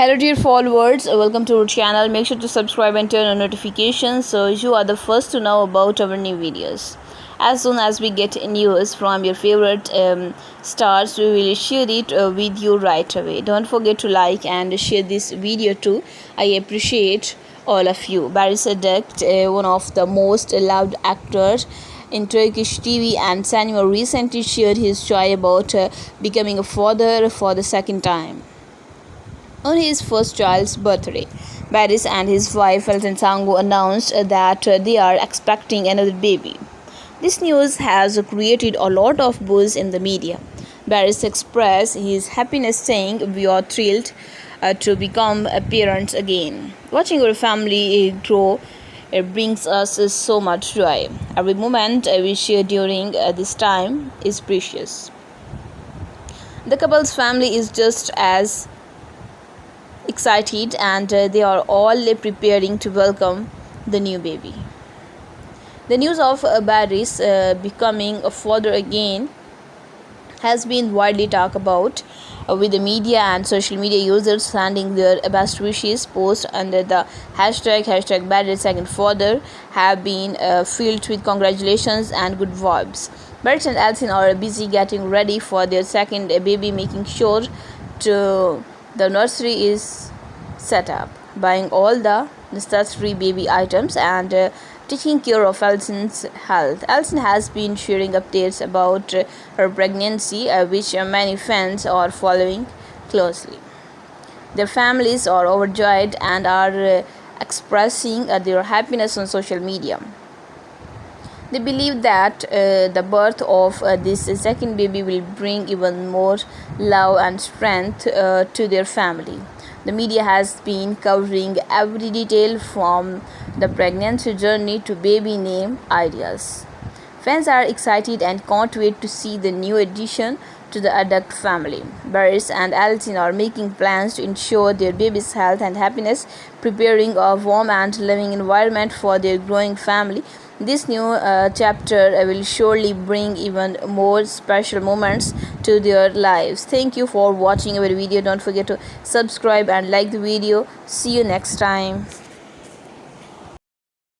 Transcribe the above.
Hello dear followers, welcome to our channel. Make sure to subscribe and turn on notifications so you are the first to know about our new videos. As soon as we get news from your favorite um, stars, we will share it uh, with you right away. Don't forget to like and share this video too. I appreciate all of you. Barry Sadek, uh, one of the most loved actors in Turkish TV and cinema, recently shared his joy about uh, becoming a father for the second time on his first child's birthday. Baris and his wife Elton announced that they are expecting another baby. This news has created a lot of buzz in the media. Baris expressed his happiness saying, We are thrilled uh, to become parents again. Watching our family grow it brings us so much joy. Every moment we share during uh, this time is precious. The couple's family is just as excited and uh, they are all preparing to welcome the new baby. The news of uh, uh, becoming a father again has been widely talked about uh, with the media and social media users sending their best wishes posts under the hashtag hashtag Baris second father have been uh, filled with congratulations and good vibes. Baris and Elsin are busy getting ready for their second baby making sure to the nursery is set up, buying all the necessary baby items and uh, taking care of Elson's health. Elson has been sharing updates about uh, her pregnancy, uh, which many fans are following closely. Their families are overjoyed and are uh, expressing uh, their happiness on social media. They believe that uh, the birth of uh, this second baby will bring even more love and strength uh, to their family. The media has been covering every detail from the pregnancy journey to baby name ideas. Fans are excited and can't wait to see the new addition to the adult family. Baris and Altin are making plans to ensure their baby's health and happiness, preparing a warm and loving environment for their growing family this new uh, chapter will surely bring even more special moments to their lives. Thank you for watching our video. Don't forget to subscribe and like the video. See you next time.